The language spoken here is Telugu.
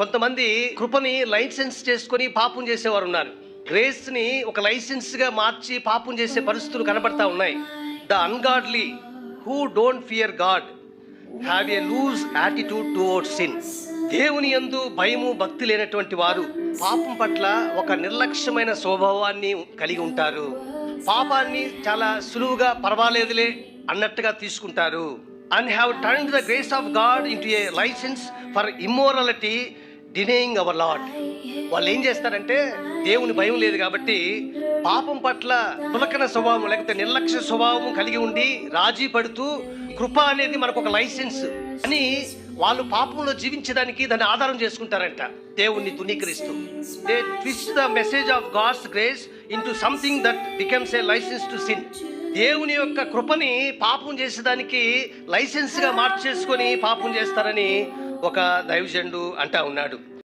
కొంతమంది కృపని లైసెన్స్ చేసుకొని పాపం చేసేవారు ఉన్నారు. గ్రేస్ని ఒక లైసెన్స్గా మార్చి పాపం చేసే పరిస్థితులు కనబడతా ఉన్నాయి. The ungodly who don't fear God have a loose attitude toward sin. దేవుని యందు భయము భక్తి లేనటువంటి వారు పాపం పట్ల ఒక నిర్లక్ష్యమైన స్వభావాన్ని కలిగి ఉంటారు. పాపాన్ని చాలా సులువుగా పర్వాలేదులే అన్నట్టుగా తీసుకుంటారు. And have turn the grace of God into a licence for immorality denying our Lord వాళ్ళు ఏం చేస్తారంటే దేవుని భయం లేదు కాబట్టి పాపం పట్ల తులకన స్వభావం లేకపోతే నిర్లక్ష్య స్వభావం కలిగి ఉండి రాజీ పడుతూ కృప అనేది మనకు ఒక లైసెన్స్. అని వాళ్ళు పాపంలో జీవించడానికి దాన్ని ఆధారం చేసుకుంటారంట. దేవుణ్ణి తునీకరిస్తూ. They twist the message of God's grace in to something that becomes a licence to sin దేవుని యొక్క కృపని పాపం చేసేదానికి లైసెన్స్గా మార్చేసుకొని పాపం చేస్తారని ఒక దైవజండు అంటా ఉన్నాడు.